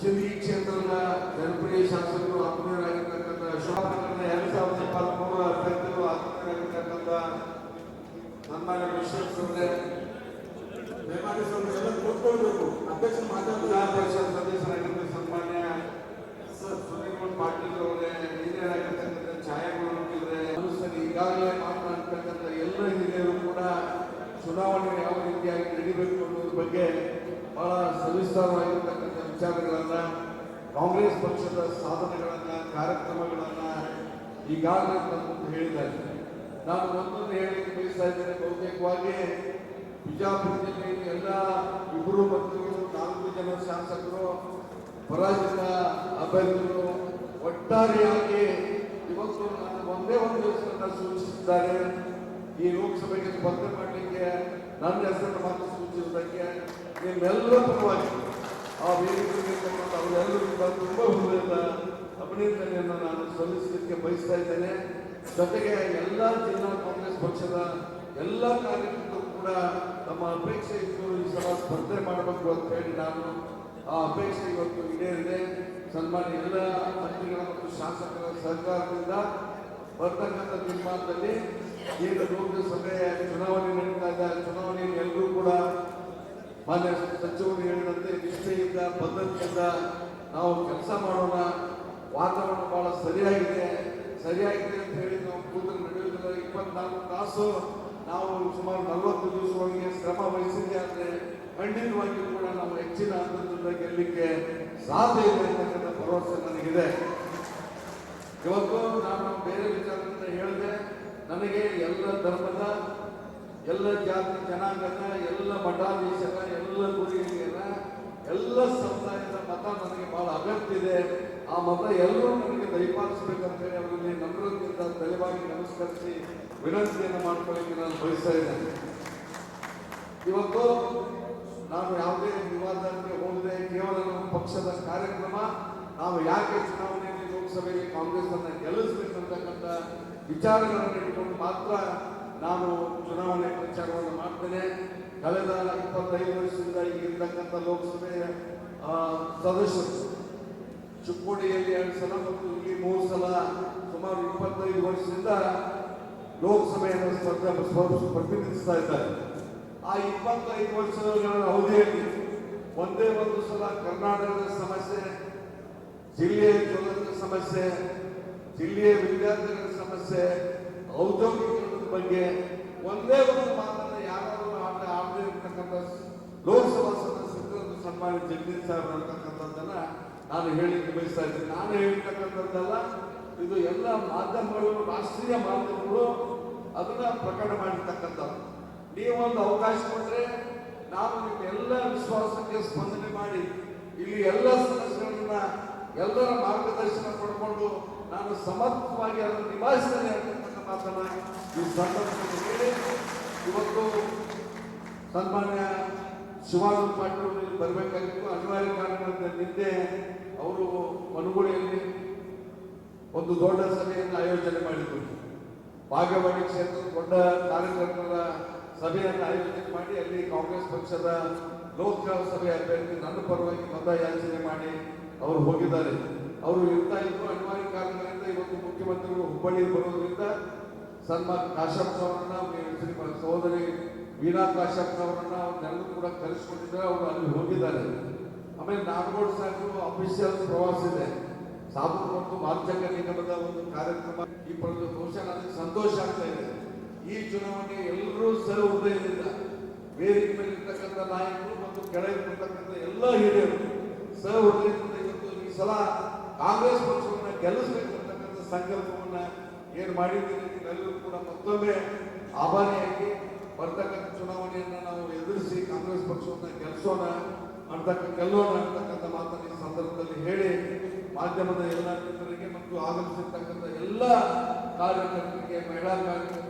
ಶಿಂದಗಿ ಕ್ಷೇತ್ರದ ಜನಪ್ರಿಯ ಶಾಸಕರು ಆತ್ಮೀಯರಾಗಿರ್ತಕ್ಕಂಥ ಅಶೋಕನಗರದ ಎರಡು ಸಾವಿರದ ಇಪ್ಪತ್ಮೂರು ಅಭ್ಯರ್ಥಿಗಳು ಆತ್ಮೀಯರಾಗಿರ್ತಕ್ಕಂಥ ಸನ್ಮಾನ್ಯ ವಿಶ್ವೇಶ್ವರ ಅವರೇ ದಯಮಾಡಿ ಸ್ವಲ್ಪ ಎಲ್ಲ ಕೂತ್ಕೊಳ್ಬೇಕು ಅಧ್ಯಕ್ಷ ವಿಧಾನ ಪರಿಷತ್ ಸದಸ್ಯರಾಗಿದ್ದ ಸನ್ಮಾನ್ಯ ಸರ್ ಸುನೀಲ್ ಪಾಟೀಲ್ ಅವರೇ ಹಿರಿಯರಾಗಿರ್ತಕ್ಕಂಥ ಛಾಯಾಗ್ರಹಣೆ ಅನುಸರಿ ಈಗಾಗಲೇ ಮಾತನಾಡ್ತಕ್ಕಂಥ ಎಲ್ಲ ಹಿರಿಯರು ಕೂಡ ಚುನಾವಣೆ ಯಾವ ರೀತಿಯಾಗಿ ನಡೀಬೇಕು ಅನ್ನೋದ್ರ ಬಗ್ಗೆ ಬಹಳ ಸವಿಸ್ತಾರವಾಗಿ ಕಾಂಗ್ರೆಸ್ ಪಕ್ಷದ ಸಾಧನೆಗಳನ್ನ, ಕಾರ್ಯಕ್ರಮಗಳನ್ನ ಈಗಾಗಲೇ ತಂದು ಹೇಳಿದ್ದಾರೆ. ನಾನು ಒಂದೊಂದು ಹೇಳಲಿಕ್ಕೆ ಬಯಸ್ತಾ ಇದ್ದೇನೆ. ಬಹುತೇಕವಾಗಿ ಬಿಜಾಪುರ ಜಿಲ್ಲೆಯಲ್ಲಿ ಎಲ್ಲ ಇಬ್ಬರು ಮಂತ್ರಿಗಳು ನಾಲ್ಕು ಜನ ಶಾಸಕರು, ಪರಾಜಿತ ಅಭ್ಯರ್ಥಿಗಳು ಒಟ್ಟಾರೆಯಾಗಿ ಇವತ್ತು ನಾನು ಒಂದೇ ಒಂದು ಹೆಸರನ್ನ ಸೂಚಿಸಿದ್ದಾರೆ. ಈ ಲೋಕಸಭೆಗೆ ಸ್ಪರ್ಧೆ ಮಾಡಲಿಕ್ಕೆ ನನ್ನ ಹೆಸರನ್ನು ಮಾತ್ರ ಸೂಚಿಸುವುದಕ್ಕೆ ನಿಮ್ಮೆಲ್ಲರ ಪರವಾಗಿ ಅಭಿನಂದನೆಯನ್ನು ನಾನು ಸಲ್ಲಿಸಲಿಕ್ಕೆ ಬಯಸ್ತಾ ಇದ್ದೇನೆ. ಜೊತೆಗೆ ಎಲ್ಲ ಜಿಲ್ಲಾ ಕಾಂಗ್ರೆಸ್ ಪಕ್ಷದ ಎಲ್ಲ ಕಾರ್ಯಕರ್ತರು ಕೂಡ ತಮ್ಮ ಅಪೇಕ್ಷೆ ಇತ್ತು ಈ ಸಲ ಸ್ಪರ್ಧೆ ಮಾಡಬೇಕು ಅಂತ ಹೇಳಿ ನಾನು ಆ ಅಪೇಕ್ಷೆ ಇವತ್ತು ಈಡೇರಿದೆ. ಸನ್ಮಾನ್ಯ ಎಲ್ಲ ಮಂತ್ರಿಗಳ ಮತ್ತು ಶಾಸಕರ ಸಹಕಾರದಿಂದ ಬರ್ತಕ್ಕಂಥ ತೀರ್ಮಾನದಲ್ಲಿ ಈಗ ಲೋಕಸಭೆ ಚುನಾವಣೆ ನಡೀತಾ ಇದೆ. ಚುನಾವಣೆಯಲ್ಲಿ ಎಲ್ಲರೂ ಕೂಡ ಮಾನ್ಯ ಸಚಿವರು ಹೇಳಿದಂತೆ ನಿಷ್ಠೆಯಿಂದ, ಬದ್ಧತೆಯಿಂದ ನಾವು ಕೆಲಸ ಮಾಡೋಣ. ವಾತಾವರಣ ಬಹಳ ಸರಿಯಾಗಿದೆ ಸರಿಯಾಗಿದೆ ಅಂತ ಹೇಳಿ ನಾವು ಕೂತು ನಡೆಯುವುದಿಲ್ಲ. ಇಪ್ಪತ್ನಾಲ್ಕು ತಾಸು ನಾವು ಸುಮಾರು ನಲವತ್ತು ದಿವಸಗಳಿಗೆ ಶ್ರಮ ವಹಿಸಿದೆ ಅಂದ್ರೆ ಖಂಡಿತವಾಗಿಯೂ ಕೂಡ ನಾವು ಹೆಚ್ಚಿನ ಅಂತರದಿಂದ ಗೆಲ್ಲಲಿಕ್ಕೆ ಸಾಧ್ಯ ಇದೆ ಅಂತಕ್ಕಂಥ ಭರವಸೆ ನನಗಿದೆ. ಇವತ್ತು ನಾನು ಬೇರೆ ವಿಚಾರದಿಂದ ಹೇಳಿದೆ, ನನಗೆ ಎಲ್ಲ ಧರ್ಮದ, ಎಲ್ಲ ಜಾತಿ ಜನಾಂಗದ, ಎಲ್ಲ ಮಠಾಧೀಶರ, ಎಲ್ಲ ಗುರುಹಿರಿಯರ ಎಲ್ಲ ಸಮುದಾಯದ ಮತ ನನಗೆ ಮತ ಎಲ್ಲರೂ ನನಗೆ ದಯಪಾಲಿಸಬೇಕಂತ ಹೇಳಿ ಅವರಲ್ಲಿ ನಮ್ರದಿಂದ ತಲೆಬಾಗಿ ನಮಸ್ಕರಿಸಿ ವಿನಂತಿಯನ್ನು ಮಾಡ್ಕೊಳ್ಳಿಕ್ಕೆ ನಾನು ಬಯಸ್ತಾ ಇದ್ದೇನೆ. ಇವತ್ತು ನಾನು ಯಾವುದೇ ವಿವಾದಕ್ಕೆ ಹೋಗದೆ ಕೇವಲ ನಮ್ಮ ಪಕ್ಷದ ಕಾರ್ಯಕ್ರಮ, ನಾವು ಯಾಕೆ ಚುನಾವಣೆಯಲ್ಲಿ ಲೋಕಸಭೆಯಲ್ಲಿ ಕಾಂಗ್ರೆಸ್ ಅನ್ನ ಗೆಲ್ಲಿಸಬೇಕಂತಕ್ಕಂಥ ವಿಚಾರಗಳನ್ನು ಇಟ್ಕೊಂಡು ಮಾತ್ರ ನಾನು ಚುನಾವಣೆ ಪ್ರಚಾರವನ್ನು ಮಾಡ್ತೇನೆ. ಕಳೆದ ಇಪ್ಪತ್ತೈದು ವರ್ಷದಿಂದ ಈಗಿರ್ತಕ್ಕಂಥ ಲೋಕಸಭೆಯ ಸದಸ್ಯರು ಚಿಕ್ಕೋಡಿಯಲ್ಲಿ ಎರಡು ಸಲ ಮತ್ತು ಇಲ್ಲಿ ಮೂರು ಸಲ ಸುಮಾರು ಇಪ್ಪತ್ತೈದು ವರ್ಷದಿಂದ ಲೋಕಸಭೆಯನ್ನು ಸ್ಪರ್ಧೆ ಸ್ಪ- ಪ್ರತಿನಿಧಿಸ್ತಾ ಇದ್ದಾರೆ. ಆ ಇಪ್ಪತ್ತೈದು ವರ್ಷಗಳ ಅವಧಿಯಲ್ಲಿ ಒಂದೇ ಒಂದು ಸಲ ಕರ್ನಾಟಕದ ಸಮಸ್ಯೆ, ಜಿಲ್ಲೆಯ ಜ್ವಲಂತ ಸಮಸ್ಯೆ, ಜಿಲ್ಲೆಯ ವಿದ್ಯಾರ್ಥಿಗಳ ಸಮಸ್ಯೆ, ಔದ್ಯೋಗಿಕರಣದ ಬಗ್ಗೆ ಒಂದೇ ಒಂದು ಮಾತನ್ನು ಯಾರಾದರೂ ಆಟ ಆಡದೇ ಇರ್ತಕ್ಕಂಥ ಲೋಕಸಭಾ ಸದಸ್ಯರು ಸನ್ಮಾನ್ಯ ಜಗದೀಶ್ ಸಾಹೇಬ್ ಅಂತಕ್ಕಂಥದ್ದನ್ನ ನಾನು ಹೇಳಿಕ್ಕೆ ಬಯಸ್ತಾ ಇದ್ದೀನಿ. ನಾನು ಹೇಳ್ತಕ್ಕಂಥದ್ದಲ್ಲ, ಇದು ಎಲ್ಲ ಮಾಧ್ಯಮಗಳು, ರಾಷ್ಟ್ರೀಯ ಮಾಧ್ಯಮಗಳು ಅದನ್ನ ಪ್ರಕಟ ಮಾಡಿರ್ತಕ್ಕಂಥದ್ದು. ನೀವೊಂದು ಅವಕಾಶ ಕೊಟ್ಟರೆ ನಾವು ನಿಮ್ಮ ಎಲ್ಲ ವಿಶ್ವಾಸಕ್ಕೆ ಸ್ಪಂದನೆ ಮಾಡಿ, ಇಲ್ಲಿ ಎಲ್ಲ ಸದಸ್ಯರನ್ನ, ಎಲ್ಲರ ಮಾರ್ಗದರ್ಶನ ಪಡ್ಕೊಂಡು ನಾನು ಸಮರ್ಥವಾಗಿ ಅದನ್ನು ನಿಭಾಯಿಸ್ತೇನೆ ಅಂತಕ್ಕಂಥ ಮಾತನ್ನ ಈ ಸಂದರ್ಭದಲ್ಲಿ ಇವತ್ತು ಸನ್ಮಾನ್ಯ ಶಿವಾನಂದ ಪಾಟೀಲ್ ಅವರು ಇಲ್ಲಿ ಬರಬೇಕಾಗಿತ್ತು ಅನಿವಾರ್ಯ ಕಾರಣಗಳಿಂದ ನಿನ್ನೆ ಅವರು ಮನುಗುಳಿಯಲ್ಲಿ ಒಂದು ದೊಡ್ಡ ಸಭೆಯನ್ನು ಆಯೋಜನೆ ಮಾಡಿದ್ರು. ಬಾಗೇವಾಡಿ ಕ್ಷೇತ್ರದ ದೊಡ್ಡ ಕಾರ್ಯಕರ್ತರ ಸಭೆಯನ್ನು ಆಯೋಜನೆ ಮಾಡಿ ಅಲ್ಲಿ ಕಾಂಗ್ರೆಸ್ ಪಕ್ಷದ ಲೋಕಸಭೆ ಅಭ್ಯರ್ಥಿ ನನ್ನ ಪರವಾಗಿ ಮತ ಯಾಚನೆ ಮಾಡಿ ಅವರು ಹೋಗಿದ್ದಾರೆ. ಅವರು ಇರ್ತಾ ಇದ್ರು ಅನಿವಾರ್ಯ ಕಾರಣಗಳಿಂದ ಇವತ್ತು ಮುಖ್ಯಮಂತ್ರಿಗಳು ಹುಬ್ಬಳ್ಳಿ ಬರೋದ್ರಿಂದ ಸನ್ಮಾನ್ ಕಾಶ್ಯಪ್ ಸಹೋದರಿ ವೀಣಾ ಕಾಶ್ಯಪ್ ಅವರನ್ನ ಅವ್ರನ್ನೆಲ್ಲರೂ ಕೂಡ ಕರೆಸಿಕೊಂಡಿದ್ದಾರೆ ಅವರು ಅಲ್ಲಿ ಹೋಗಿದ್ದಾರೆ. ಆಮೇಲೆ ನಾಗರೋಡ್ ಸಾಹೇಬರು ಅಫಿಷಿಯಲ್ ಪ್ರವಾಸ ಇದೆ. ಸಾಬು ಮತ್ತು ಮಾರ್ಚಕ ನಿಗಮದ ಒಂದು ಕಾರ್ಯಕ್ರಮ. ಈ ಪಡೆದು ಬಹುಶಃ ನನಗೆ ಸಂತೋಷ ಆಗ್ತಾ ಇದೆ. ಈ ಚುನಾವಣೆ ಎಲ್ಲರೂ ಸರಿ ಹೃದಯದಿಂದ ವೇದಿಕೆ ಮೇಲೆ ಇರ್ತಕ್ಕಂಥ ನಾಯಕರು ಮತ್ತು ಕೆಳಗಿರ್ತಕ್ಕಂಥ ಎಲ್ಲ ಹಿರಿಯರು ಸರ್ ಹೃದಯದಿಂದ ಇವತ್ತು ಈ ಸಲ ಕಾಂಗ್ರೆಸ್ ಪಕ್ಷವನ್ನು ಗೆಲ್ಲಿಸಬೇಕು ಸಂಕಲ್ಪವನ್ನ ಏನು ಮಾಡಿದ್ದೀರಿ ಎಲ್ಲರೂ ಕೂಡ ಮತ್ತೊಮ್ಮೆ ಆಭಾರಿಯಾಗಿ ಬರ್ತಕ್ಕಂಥ ಚುನಾವಣೆಯನ್ನು ನಾವು ಎದುರಿಸಿ ಕಾಂಗ್ರೆಸ್ ಪಕ್ಷವನ್ನು ಗೆಲ್ಲಿಸೋಣ ಅಂತಕ್ಕ ಗೆಲ್ಲೋಣ ಅಂತಕ್ಕಂಥ ಮಾತನ್ನು ಈ ಸಂದರ್ಭದಲ್ಲಿ ಹೇಳಿ ಮಾಧ್ಯಮದ ಎಲ್ಲ ಮಿತ್ರರಿಗೆ ಮತ್ತು ಆಗಮಿಸಿರ್ತಕ್ಕಂಥ ಎಲ್ಲ ಕಾರ್ಯಕರ್ತರಿಗೆ, ಮಹಿಳಾ ಕಾರ್ಯಕರ್ತರಿಗೆ